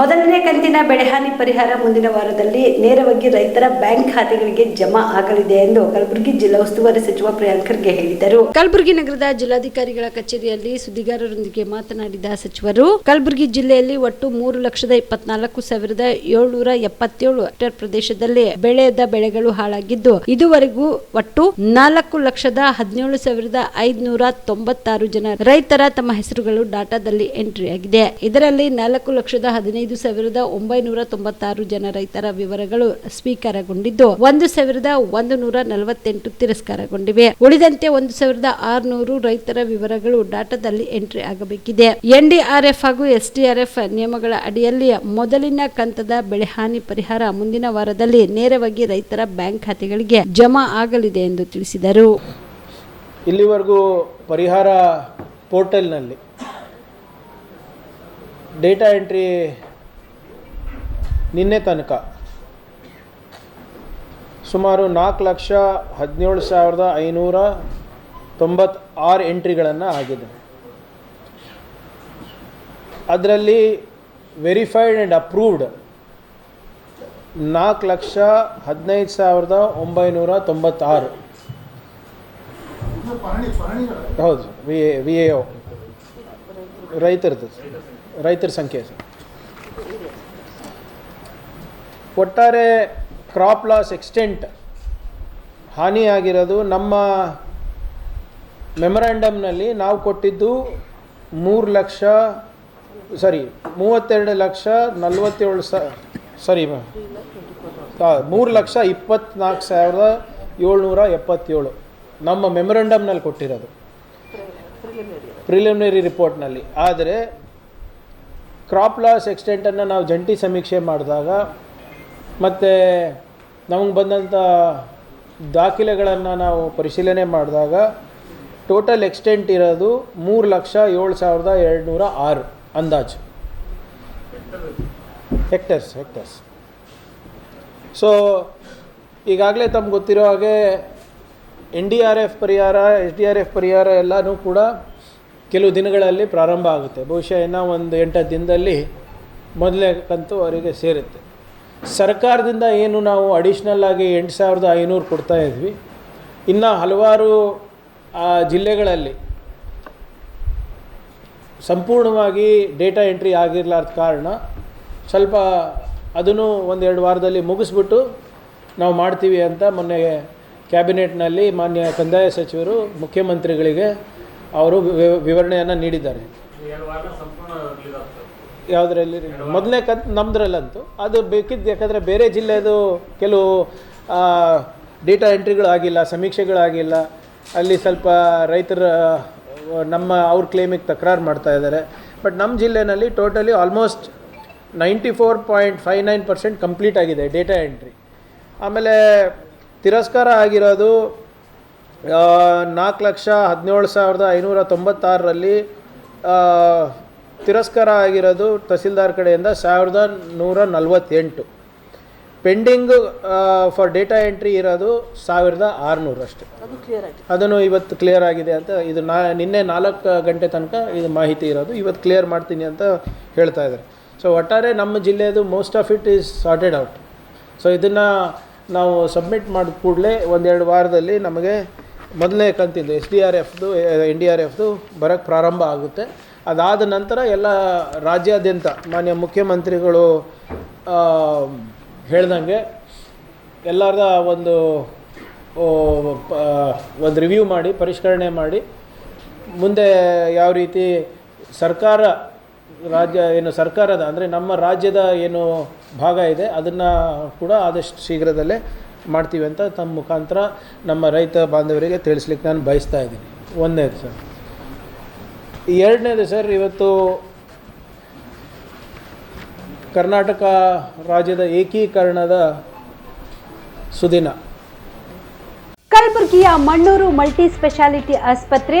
ಮೊದಲನೇ ಕಂತಿನ ಬೆಳೆಹಾನಿ ಪರಿಹಾರ ಮುಂದಿನ ವಾರದಲ್ಲಿ ನೇರವಾಗಿ ರೈತರ ಬ್ಯಾಂಕ್ ಖಾತೆಗಳಿಗೆ ಜಮಾ ಆಗಲಿದೆ ಎಂದು ಕಲಬುರಗಿ ಜಿಲ್ಲಾ ಉಸ್ತುವಾರಿ ಸಚಿವ ಪ್ರಿಯಾಂಕ್ ಖರ್ಗೆ ಹೇಳಿದರು. ಕಲಬುರಗಿ ನಗರದ ಜಿಲ್ಲಾಧಿಕಾರಿಗಳ ಕಚೇರಿಯಲ್ಲಿ ಸುದ್ದಿಗಾರರೊಂದಿಗೆ ಮಾತನಾಡಿದ ಸಚಿವರು, ಕಲಬುರಗಿ ಜಿಲ್ಲೆಯಲ್ಲಿ ಒಟ್ಟು ಮೂರು ಲಕ್ಷದ ಇಪ್ಪತ್ನಾಲ್ಕು ಸಾವಿರದ ಏಳ್ನೂರ ಎಪ್ಪತ್ತೇಳು ಹೆಕ್ಟೇರ್ ಪ್ರದೇಶದಲ್ಲಿ ಬೆಳೆದ ಬೆಳೆಗಳು ಹಾಳಾಗಿದ್ದು, ಇದುವರೆಗೂ ಒಟ್ಟು ನಾಲ್ಕು ಲಕ್ಷದ ಹದಿನೇಳು ಸಾವಿರದ ಐದುನೂರ ತೊಂಬತ್ತಾರು ಜನ ರೈತರ ತಮ್ಮ ಹೆಸರುಗಳು ಡಾಟಾದಲ್ಲಿ ಎಂಟ್ರಿ ಆಗಿದೆ ಇದರಲ್ಲಿ ನಾಲ್ಕು ಲಕ್ಷದ ಹದಿನೈದು ಸಾವಿರದ ಒಂಬೈನೂರ ತೊಂಬತ್ತಾರು ಜನ ರೈತರ ವಿವರಗಳು ಸ್ವೀಕಾರಗೊಂಡಿದ್ದು, ಒಂದು ಸಾವಿರದ ಒಂದು ನೂರ ನಲವತ್ತೆಂಟು ತಿರಸ್ಕಾರಗೊಂಡಿವೆ. ಉಳಿದಂತೆ ಒಂದು ಸಾವಿರದ ಆರುನೂರು ರೈತರ ವಿವರಗಳು ಡಾಟಾದಲ್ಲಿ ಎಂಟ್ರಿ ಆಗಬೇಕಿದೆ. ಎನ್ಡಿಆರ್ಎಫ್ ಹಾಗೂ ಎಸ್ಡಿಆರ್ಎಫ್ ನಿಯಮಗಳ ಅಡಿಯಲ್ಲಿ ಮೊದಲಿನ ಕಂತದ ಬೆಳೆಹಾನಿ ಪರಿಹಾರ ಮುಂದಿನ ವಾರದಲ್ಲಿ ನೇರವಾಗಿ ರೈತರ ಬ್ಯಾಂಕ್ ಖಾತೆಗಳಿಗೆ ಜಮಾ ಆಗಲಿದೆ ಎಂದು ತಿಳಿಸಿದರು. ಇಲ್ಲಿವರೆಗೂ ಪರಿಹಾರ ಪೋರ್ಟಲ್ನಲ್ಲಿ ಡೇಟಾ ಎಂಟ್ರಿ ನಿನ್ನೆ ತನಕ. ಸುಮಾರು ನಾಲ್ಕು ಲಕ್ಷ ಹದಿನೇಳು ಸಾವಿರದ ಐನೂರ ತೊಂಬತ್ತಾರು ಎಂಟ್ರಿಗಳನ್ನು ಆಗಿದೆ ಅದರಲ್ಲಿ ವೆರಿಫೈಡ್ ಆ್ಯಂಡ್ ಅಪ್ರೂವ್ಡ್ ನಾಲ್ಕು ಲಕ್ಷ ಹದಿನೈದು ಸಾವಿರದ ಒಂಬೈನೂರ ತೊಂಬತ್ತಾರು. ಹೌದು, ವಿ ಎ ವಿ ಎ ರೈತರದ್ದು ರೈತರ ಸಂಖ್ಯೆ ಸರ್. ಒಟ್ಟಾರೆ ಕ್ರಾಪ್ ಲಾಸ್ ಎಕ್ಸ್ಟೆಂಟ್ ಹಾನಿಯಾಗಿರೋದು ನಮ್ಮ ಮೆಮೊರಾಂಡಮ್ನಲ್ಲಿ ನಾವು ಕೊಟ್ಟಿದ್ದು ಮೂರು ಲಕ್ಷ ಸಾರಿ ಮೂವತ್ತೆರಡು ಲಕ್ಷ ನಲ್ವತ್ತೇಳು ಸ ಸಾರಿ ಮೂರು ಲಕ್ಷ ಇಪ್ಪತ್ತ್ನಾಲ್ಕು ಸಾವಿರದ ಏಳ್ನೂರ ಎಪ್ಪತ್ತೇಳು ನಮ್ಮ ಮೆಮೊರಂಡಮ್ನಲ್ಲಿ ಕೊಟ್ಟಿರೋದು. ಪ್ರಿಲಿಮಿನರಿ ರಿಪೋರ್ಟ್ನಲ್ಲಿ ಆದರೆ ಕ್ರಾಪ್ ಲಾಸ್ ಎಕ್ಸ್ಟೆಂಟನ್ನು ನಾವು ಜಂಟಿ ಸಮೀಕ್ಷೆ ಮಾಡಿದಾಗ ಮತ್ತು ನಮಗೆ ಬಂದಂಥ ದಾಖಲೆಗಳನ್ನು ನಾವು ಪರಿಶೀಲನೆ ಮಾಡಿದಾಗ ಟೋಟಲ್ ಎಕ್ಸ್ಟೆಂಟ್ ಇರೋದು ಮೂರು ಲಕ್ಷ ಏಳು ಸಾವಿರದ ಎರಡುನೂರ ಆರು ಅಂದಾಜು. ಹೆಕ್ಟರ್ಸ್ ಹೆಕ್ಟರ್ಸ್ ಸೊ ಈಗಾಗಲೇ ತಮ್ಗೆ ಗೊತ್ತಿರೋ ಹಾಗೆ ಎನ್ ಡಿ ಆರ್ ಎಫ್ ಪರಿಹಾರ ಎಸ್ ಡಿ ಆರ್ ಎಫ್ ಪರಿಹಾರ ಎಲ್ಲನೂ ಕೂಡ ಕೆಲವು ದಿನಗಳಲ್ಲಿ ಪ್ರಾರಂಭ ಆಗುತ್ತೆ. ಬಹುಶಃ ಇನ್ನೂ ಒಂದು ಎಂಟು ದಿನದಲ್ಲಿ ಮೊದಲನೇ ಕಂತು ಅವರಿಗೆ ಸೇರುತ್ತೆ. ಸರ್ಕಾರದಿಂದ ಏನು ನಾವು ಅಡಿಷ್ನಲ್ ಆಗಿ ಎಂಟು ಸಾವಿರದ ಐನೂರು ಕೊಡ್ತಾ ಇದ್ವಿ. ಇನ್ನು ಹಲವಾರು ಜಿಲ್ಲೆಗಳಲ್ಲಿ ಸಂಪೂರ್ಣವಾಗಿ ಡೇಟಾ ಎಂಟ್ರಿ ಆಗಿರ್ಲಾರ್ದ ಕಾರಣ ಸ್ವಲ್ಪ ಅದನ್ನು ಒಂದೆರಡು ವಾರದಲ್ಲಿ ಮುಗಿಸ್ಬಿಟ್ಟು ನಾವು ಮಾಡ್ತೀವಿ ಅಂತ ಮೊನ್ನೆ ಕ್ಯಾಬಿನೆಟ್ನಲ್ಲಿ ಮಾನ್ಯ ಕಂದಾಯ ಸಚಿವರು, ಮುಖ್ಯಮಂತ್ರಿಗಳಿಗೆ ಅವರು ವಿವ- ವಿವರಣೆಯನ್ನು ನೀಡಿದ್ದಾರೆ. ಯಾವುದರಲ್ಲಿ ಮೊದಲನೇ ಕಂತು ನಮ್ಮದ್ರಲ್ಲಂತೂ ಅದು ಬೇಕಿದ್ದು ಯಾಕಂದರೆ ಬೇರೆ ಜಿಲ್ಲೆದು ಕೆಲವು ಡೇಟಾ ಎಂಟ್ರಿಗಳಾಗಿಲ್ಲ ಸಮೀಕ್ಷೆಗಳಾಗಿಲ್ಲ, ಅಲ್ಲಿ ಸ್ವಲ್ಪ ರೈತರ, ನಮ್ಮ ಅವ್ರ ಕ್ಲೇಮಿಗೆ ತಕರಾರು ಮಾಡ್ತಾ ಇದ್ದಾರೆ. ಬಟ್ ನಮ್ಮ ಜಿಲ್ಲೆನಲ್ಲಿ totally almost ninety four point five nine percent complete ಆಗಿದೆ ಡೇಟಾ ಎಂಟ್ರಿ ಆಮೇಲೆ ತಿರಸ್ಕಾರ ಆಗಿರೋದು ನಾಲ್ಕು ಲಕ್ಷ ಹದಿನೇಳು ಸಾವಿರದ ಐನೂರ ತೊಂಬತ್ತಾರರಲ್ಲಿ ತಿರಸ್ಕಾರ ಆಗಿರೋದು ತಹಸೀಲ್ದಾರ್ ಕಡೆಯಿಂದ ಸಾವಿರದ ನೂರ ನಲವತ್ತೆಂಟು. ಪೆಂಡಿಂಗು ಫಾರ್ ಡೇಟಾ ಎಂಟ್ರಿ ಇರೋದು ಸಾವಿರದ ಆರುನೂರು ಅಷ್ಟೆ. ಅದನ್ನು ಇವತ್ತು ಕ್ಲಿಯರ್ ಆಗಿದೆ ಅಂತ ಇದು ನಾ ನಿನ್ನೆ ನಾಲ್ಕು ಗಂಟೆ ತನಕ ಇದು ಮಾಹಿತಿ ಇರೋದು. ಇವತ್ತು ಕ್ಲಿಯರ್ ಮಾಡ್ತೀನಿ ಅಂತ ಹೇಳ್ತಾ ಇದ್ದಾರೆ. ಸೊ ಒಟ್ಟಾರೆ ನಮ್ಮ ಜಿಲ್ಲೆಯದು most of it is sorted out so ಇದನ್ನು ನಾವು ಸಬ್ಮಿಟ್ ಮಾಡಿದ ಕೂಡಲೇ ಒಂದೆರಡು ವಾರದಲ್ಲಿ ನಮಗೆ ಮೊದಲನೇ ಕಂತಿದ್ದು ಎಸ್ ಡಿ ಆರ್ ಎಫ್ದು ಎನ್ ಡಿ ಆರ್ ಎಫ್ದು ಬರೋಕ್ಕೆ ಪ್ರಾರಂಭ ಆಗುತ್ತೆ. ಅದಾದ ನಂತರ ಎಲ್ಲ ರಾಜ್ಯಾದ್ಯಂತ ಮಾನ್ಯ ಮುಖ್ಯಮಂತ್ರಿಗಳು ಹೇಳ್ದಂಗೆ ಎಲ್ಲರದ ಒಂದು ಒಂದು ರಿವ್ಯೂ ಮಾಡಿ, ಪರಿಷ್ಕರಣೆ ಮಾಡಿ, ಮುಂದೆ ಯಾವ ರೀತಿ ಸರ್ಕಾರ ರಾಜ್ಯ, ಏನು ಸರ್ಕಾರದ ಅಂದರೆ ನಮ್ಮ ರಾಜ್ಯದ ಏನು ಭಾಗ ಇದೆ, ಅದನ್ನು ಕೂಡ ಆದಷ್ಟು ಶೀಘ್ರದಲ್ಲೇ ಮಾಡ್ತೀವಿ ಅಂತ ತಮ್ಮ ಮುಖಾಂತರ ನಮ್ಮ ರೈತ ಬಾಂಧವರಿಗೆ ತಿಳಿಸ್ಲಿಕ್ಕೆ ನಾನು ಬಯಸ್ತಾ ಇದ್ದೀನಿ. ಒಂದೇ ಸರ್. ಎರಡನೇದು ಸರ್ ಇವತ್ತು ಕರ್ನಾಟಕ ರಾಜ್ಯದ ಏಕೀಕರಣದ ಸುದಿನ. ಕಲಬುರಗಿಯ ಮಣ್ಣೂರು ಮಲ್ಟಿ ಸ್ಪೆಷಾಲಿಟಿ ಆಸ್ಪತ್ರೆ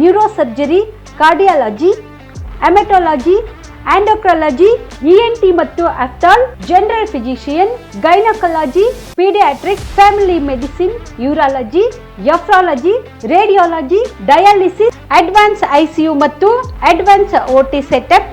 neuro surgery cardiology haematology endocrinology ENT ಮತ್ತು ophthal general physician, gynaecology, paediatric, family medicine, urology, nephrology, radiology, dialysis, advance ICU ಮತ್ತು ಅಡ್ವಾನ್ಸ್ ಓಟಿ ಸೆಟಪ್